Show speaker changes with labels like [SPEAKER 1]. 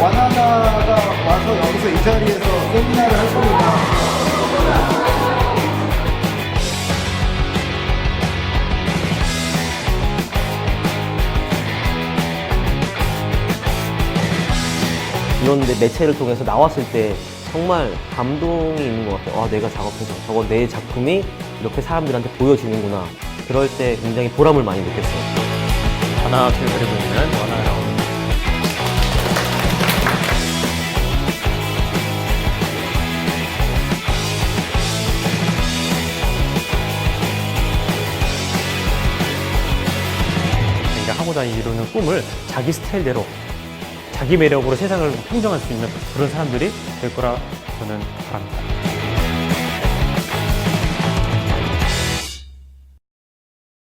[SPEAKER 1] 와나나가 와서 여기서 이 자리에서 세미나를 할 겁니다.
[SPEAKER 2] 이런 데 매체를 통해서 나왔을 때 정말 감동이 있는 것 같아요. 아, 내가 작업해서 저거 내 작품이 이렇게 사람들한테 보여지는구나. 그럴 때 굉장히 보람을 많이 느꼈어요.
[SPEAKER 3] 만화책을 그리고 있는 원아라고 하고자 이루는 꿈을 자기 스타일대로 자기 매력으로 세상을 평정할 수 있는 그런 사람들이 될 거라 저는 바랍니다.